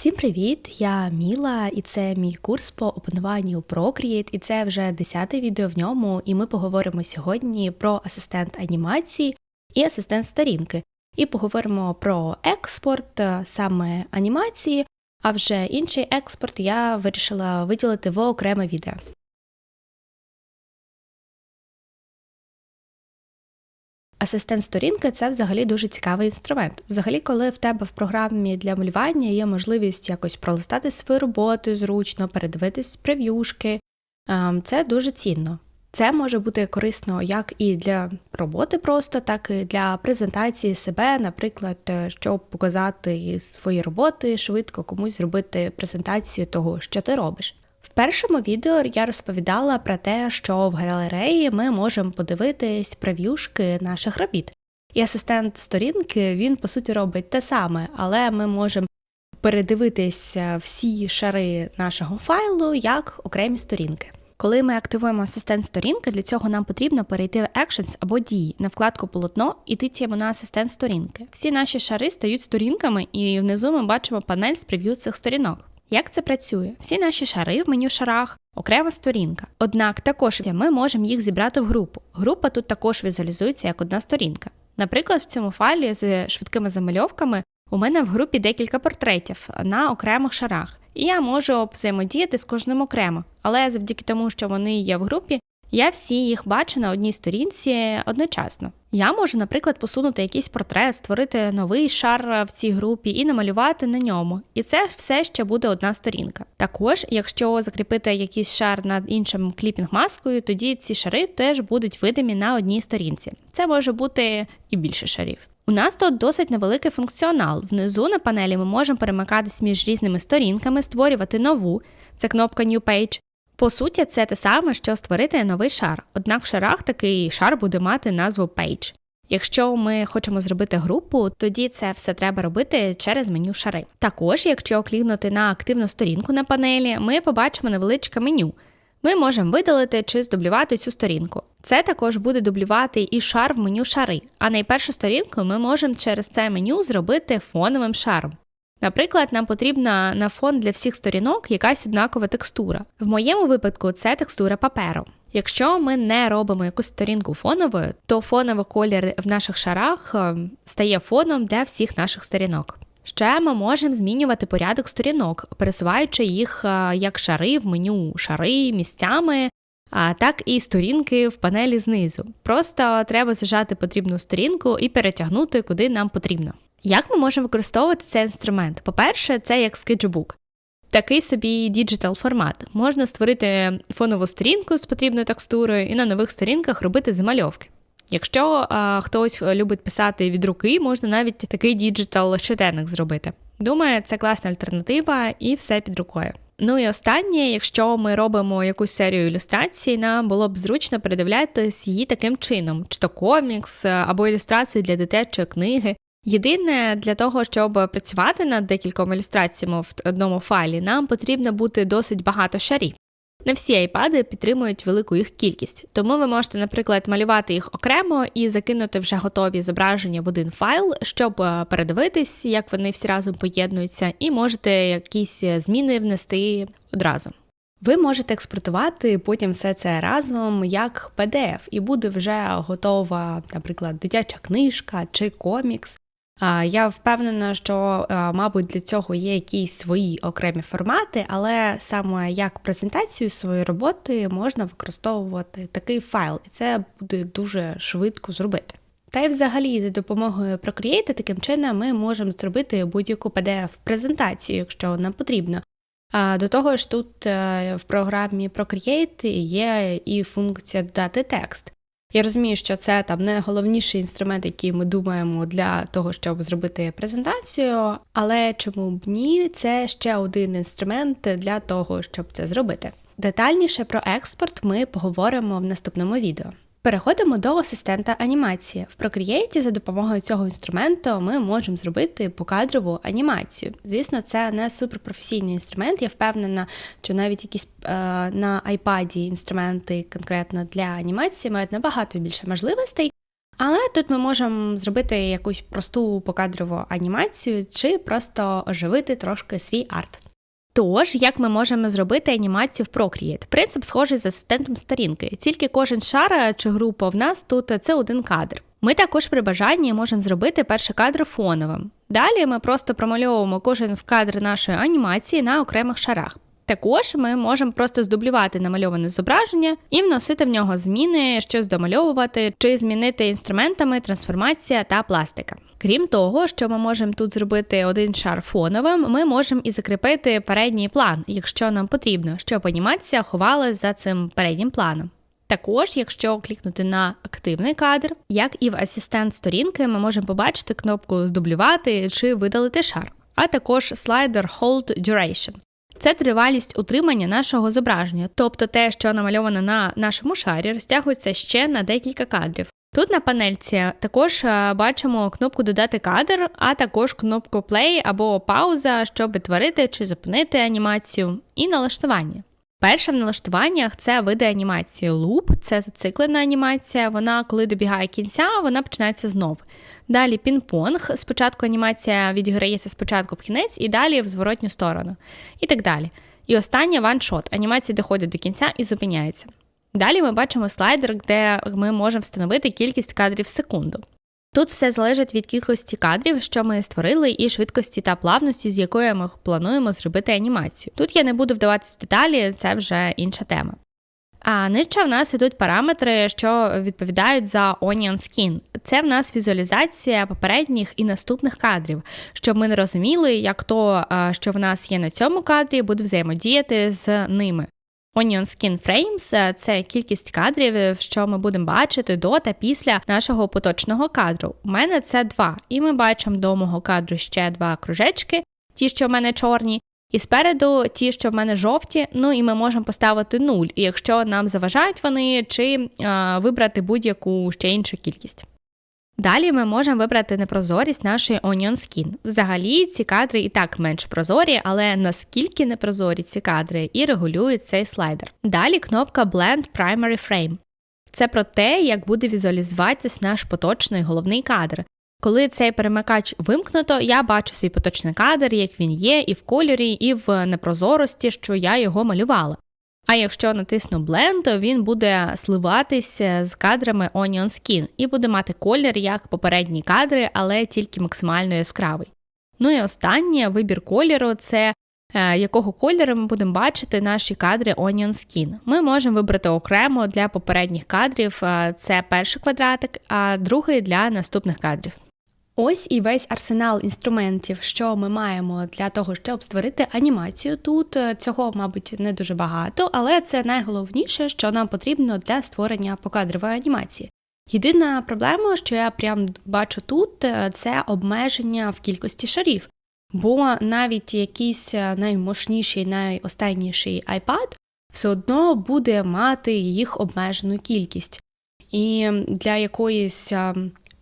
Всім привіт! Я Міла, і це мій курс по опануванню Procreate, і це вже десяте відео в ньому. І ми поговоримо сьогодні про асистент анімації і асистент сторінки. І поговоримо про експорт е, саме анімації, а вже інший експорт я вирішила виділити в окреме відео. Асистент сторінки це взагалі дуже цікавий інструмент. Взагалі, коли в тебе в програмі для малювання є можливість якось пролистати свою роботу зручно, передивитись прев'юшки, ем, це дуже цінно. Це може бути корисно як і для роботи просто, так і для презентації себе, наприклад, е, щоб показати свої роботи швидко комусь зробити презентацію того, що ти робиш. Першому відео я розповідала про те, що в галереї ми можемо подивитись прев'юшки наших робіт. І асистент сторінки він по суті робить те саме, але ми можемо передивитися всі шари нашого файлу як окремі сторінки. Коли ми активуємо асистент сторінки, для цього нам потрібно перейти в Actions або дії на вкладку полотно і тицяємо на асистент сторінки. Всі наші шари стають сторінками, і внизу ми бачимо панель з прев'ю цих сторінок. Як це працює? Всі наші шари в меню шарах, окрема сторінка. Однак також ми можемо їх зібрати в групу. Група тут також візуалізується як одна сторінка. Наприклад, в цьому файлі з швидкими замальовками у мене в групі декілька портретів на окремих шарах, і я можу взаємодіяти з кожним окремо. Але завдяки тому, що вони є в групі, я всі їх бачу на одній сторінці одночасно. Я можу, наприклад, посунути якийсь портрет, створити новий шар в цій групі і намалювати на ньому. І це все ще буде одна сторінка. Також, якщо закріпити якийсь шар над іншим кліпінг-маскою, тоді ці шари теж будуть видимі на одній сторінці. Це може бути і більше шарів. У нас тут досить невеликий функціонал. Внизу на панелі ми можемо перемикатись між різними сторінками, створювати нову, це кнопка New Page, по суті, це те саме, що створити новий шар, однак в шарах такий шар буде мати назву Page. Якщо ми хочемо зробити групу, тоді це все треба робити через меню шари. Також, якщо клікнути на активну сторінку на панелі, ми побачимо невеличке меню. Ми можемо видалити чи здублювати цю сторінку. Це також буде дублювати і шар в меню шари, а найпершу сторінку ми можемо через це меню зробити фоновим шаром. Наприклад, нам потрібна на фон для всіх сторінок якась однакова текстура. В моєму випадку це текстура паперу. Якщо ми не робимо якусь сторінку фоновою, то фоновий колір в наших шарах е, стає фоном для всіх наших сторінок. Ще ми можемо змінювати порядок сторінок, пересуваючи їх е, як шари в меню шари місцями, а так і сторінки в панелі знизу. Просто треба зажати потрібну сторінку і перетягнути куди нам потрібно. Як ми можемо використовувати цей інструмент? По-перше, це як скетчбук. Такий собі діджитал формат. Можна створити фонову сторінку з потрібною текстурою і на нових сторінках робити замальовки. Якщо а, хтось любить писати від руки, можна навіть такий діджитал щоденник зробити. Думаю, це класна альтернатива і все під рукою. Ну і останнє, якщо ми робимо якусь серію ілюстрацій, нам було б зручно передивлятися її таким чином: чи то комікс або ілюстрації для дитячої книги. Єдине для того, щоб працювати над декількома ілюстраціями в одному файлі, нам потрібно бути досить багато шарів. Не всі айпади підтримують велику їх кількість, тому ви можете, наприклад, малювати їх окремо і закинути вже готові зображення в один файл, щоб е, передивитись, як вони всі разом поєднуються, і можете якісь зміни внести одразу. Ви можете експортувати потім все це разом як PDF, і буде вже готова, наприклад, дитяча книжка чи комікс. Я впевнена, що, мабуть, для цього є якісь свої окремі формати, але саме як презентацію своєї роботи можна використовувати такий файл, і це буде дуже швидко зробити. Та й взагалі за допомогою Procreate таким чином ми можемо зробити будь-яку PDF-презентацію, якщо нам потрібно. А до того ж, тут е, в програмі Procreate є і функція додати текст. Я розумію, що це там не головніший інструмент, який ми думаємо для того, щоб зробити презентацію, але чому б ні, це ще один інструмент для того, щоб це зробити. Детальніше про експорт ми поговоримо в наступному відео. Переходимо до асистента анімації. В Procreate за допомогою цього інструменту ми можемо зробити покадрову анімацію. Звісно, це не суперпрофесійний інструмент. Я впевнена, що навіть якісь е, на iPad інструменти конкретно для анімації мають набагато більше можливостей. Але тут ми можемо зробити якусь просту покадрову анімацію чи просто оживити трошки свій арт. Тож, як ми можемо зробити анімацію в Procreate? Принцип схожий з асистентом сторінки, тільки кожен шар чи група в нас тут це один кадр. Ми також при бажанні можемо зробити перший кадр фоновим. Далі ми просто промальовуємо кожен в кадр нашої анімації на окремих шарах. Також ми можемо просто здублювати намальоване зображення і вносити в нього зміни, щось домальовувати чи змінити інструментами трансформація та пластика. Крім того, що ми можемо тут зробити один шар фоновим, ми можемо і закріпити передній план, якщо нам потрібно, щоб анімація ховалась за цим переднім планом. Також, якщо клікнути на активний кадр, як і в асистент сторінки, ми можемо побачити кнопку здублювати чи видалити шар, а також слайдер Hold Duration. Це тривалість утримання нашого зображення, тобто те, що намальоване на нашому шарі, розтягується ще на декілька кадрів. Тут на панельці також е, бачимо кнопку Додати кадр, а також кнопку Play або пауза, щоб відтворити чи зупинити анімацію, і налаштування. Перше в налаштуваннях це види анімації. Луп це зациклена анімація. Вона, коли добігає кінця, вона починається знову. Далі пінг-понг. Спочатку анімація відіграється спочатку в кінець і далі в зворотню сторону. І так далі. І останнє ваншот. Анімація доходить до кінця і зупиняється. Далі ми бачимо слайдер, де ми можемо встановити кількість кадрів в секунду. Тут все залежить від кількості кадрів, що ми створили, і швидкості та плавності, з якою ми плануємо зробити анімацію. Тут я не буду вдаватися в деталі, це вже інша тема. А нижче в нас ідуть параметри, що відповідають за Onion Skin. Це в нас візуалізація попередніх і наступних кадрів, щоб ми не розуміли, як то, що в нас є на цьому кадрі, буде взаємодіяти з ними. Onion Skin Frames – це кількість кадрів, що ми будемо бачити до та після нашого поточного кадру. У мене це два, і ми бачимо до мого кадру ще два кружечки, ті, що в мене чорні, і спереду ті, що в мене жовті, ну і ми можемо поставити нуль, якщо нам заважають вони, чи а, вибрати будь-яку ще іншу кількість. Далі ми можемо вибрати непрозорість нашої Onion Skin. Взагалі, ці кадри і так менш прозорі, але наскільки непрозорі ці кадри і регулюють цей слайдер. Далі кнопка Blend Primary Frame. Це про те, як буде візуалізуватися наш поточний головний кадр. Коли цей перемикач вимкнуто, я бачу свій поточний кадр, як він є, і в кольорі, і в непрозорості, що я його малювала. А якщо натисну Blend, то він буде сливатися з кадрами Onion Skin і буде мати колір як попередні кадри, але тільки максимально яскравий. Ну і останнє вибір кольору це е, якого кольору ми будемо бачити наші кадри Onion Skin. Ми можемо вибрати окремо для попередніх кадрів е, це перший квадратик, а другий для наступних кадрів. Ось і весь арсенал інструментів, що ми маємо для того, щоб створити анімацію. Тут е, цього, мабуть, не дуже багато, але це найголовніше, що нам потрібно для створення покадрової анімації. Єдина проблема, що я прям бачу тут, е, це обмеження в кількості шарів. Бо навіть якийсь е, наймощніший, найостанніший iPad все одно буде мати їх обмежену кількість. І для якоїсь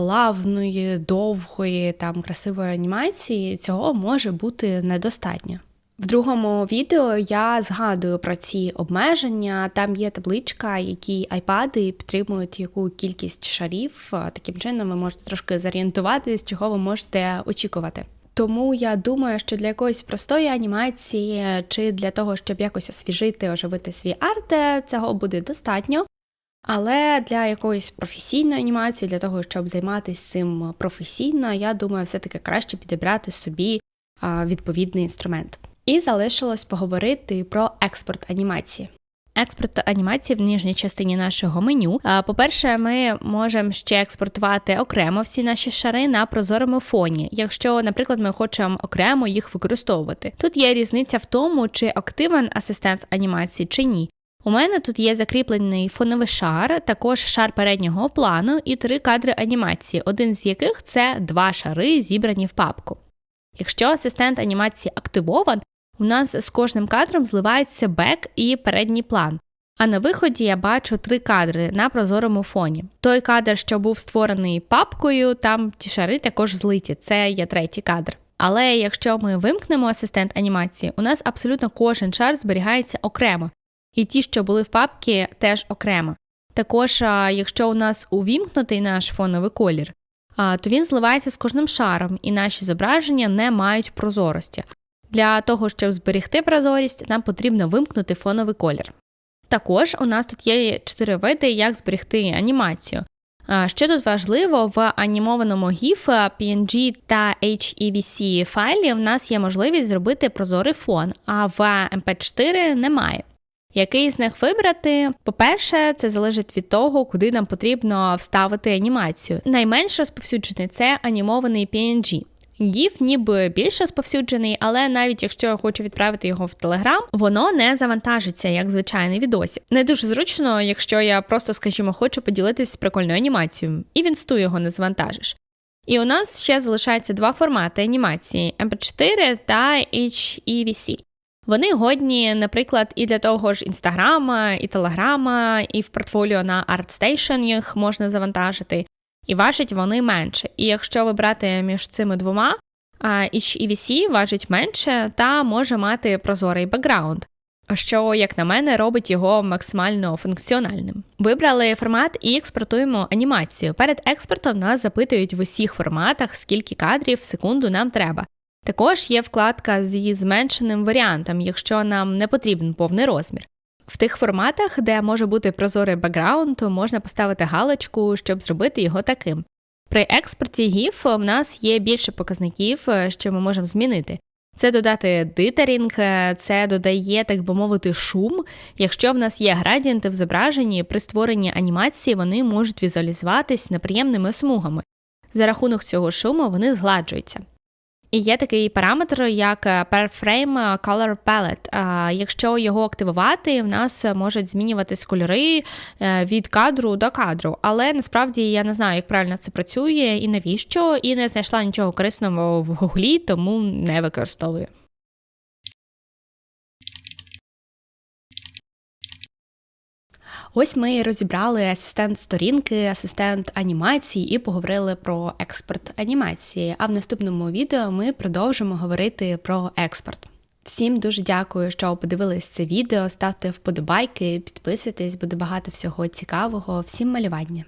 плавної, довгої, там красивої анімації цього може бути недостатньо. В другому відео я згадую про ці обмеження. Там є табличка, які айпади підтримують яку кількість шарів. Таким чином ви можете трошки зорієнтуватись, чого ви можете очікувати. Тому я думаю, що для якоїсь простої анімації чи для того, щоб якось освіжити, оживити свій арт, цього буде достатньо. Але для якоїсь професійної анімації, для того, щоб займатися цим професійно, я думаю, все-таки краще підібрати собі відповідний інструмент. І залишилось поговорити про експорт анімації. Експорт анімації в нижній частині нашого меню. По-перше, ми можемо ще експортувати окремо всі наші шари на прозорому фоні, якщо, наприклад, ми хочемо окремо їх використовувати. Тут є різниця в тому, чи активен асистент анімації чи ні. У мене тут є закріплений фоновий шар, також шар переднього плану і три кадри анімації, один з яких це два шари, зібрані в папку. Якщо асистент анімації активован, у нас з кожним кадром зливається бек і передній план. А на виході я бачу три кадри на прозорому фоні. Той кадр, що був створений папкою, там ті шари також злиті, це є третій кадр. Але якщо ми вимкнемо асистент анімації, у нас абсолютно кожен шар зберігається окремо, і ті, що були в папці, теж окремо. Також, якщо у нас увімкнутий наш фоновий колір, то він зливається з кожним шаром, і наші зображення не мають прозорості. Для того, щоб зберегти прозорість, нам потрібно вимкнути фоновий колір. Також у нас тут є чотири види, як зберегти анімацію. Що тут важливо, в анімованому GIF, PNG та HEVC файлі в нас є можливість зробити прозорий фон, а в MP4 немає. Який з них вибрати? По-перше, це залежить від того, куди нам потрібно вставити анімацію. Найменш розповсюджений це анімований PNG. GIF ніби більш розповсюджений, але навіть якщо я хочу відправити його в Telegram, воно не завантажиться як звичайний відосик. Не дуже зручно, якщо я просто, скажімо, хочу поділитись прикольною анімацією, і в інсту його не завантажиш. І у нас ще залишаються два формати анімації: MP4 та HEVC. Вони годні, наприклад, і для того ж інстаграма, і телеграма, і в портфоліо на ArtStation їх можна завантажити, і важать вони менше. І якщо вибрати між цими двома, HEVC важить менше та може мати прозорий бекграунд, що, як на мене, робить його максимально функціональним. Вибрали формат і експортуємо анімацію. Перед експортом нас запитують в усіх форматах, скільки кадрів в секунду нам треба. Також є вкладка зі зменшеним варіантом, якщо нам не потрібен повний розмір. В тих форматах, де може бути прозорий бекграунд, можна поставити галочку, щоб зробити його таким. При експорті GIF в нас є більше показників, що ми можемо змінити. Це додати дитерінг, це додає, так би мовити, шум. Якщо в нас є градієнти в зображенні, при створенні анімації вони можуть візуалізуватись неприємними смугами. За рахунок цього шуму вони згладжуються. І є такий параметр, як Perframe Color Palette. Якщо його активувати, в нас можуть змінюватись кольори від кадру до кадру. Але насправді я не знаю, як правильно це працює і навіщо, і не знайшла нічого корисного в гуглі, тому не використовую. Ось ми розібрали асистент сторінки, асистент анімації і поговорили про експорт анімації. А в наступному відео ми продовжимо говорити про експорт. Всім дуже дякую, що подивились це відео. Ставте вподобайки, підписуйтесь, буде багато всього цікавого. Всім малювання!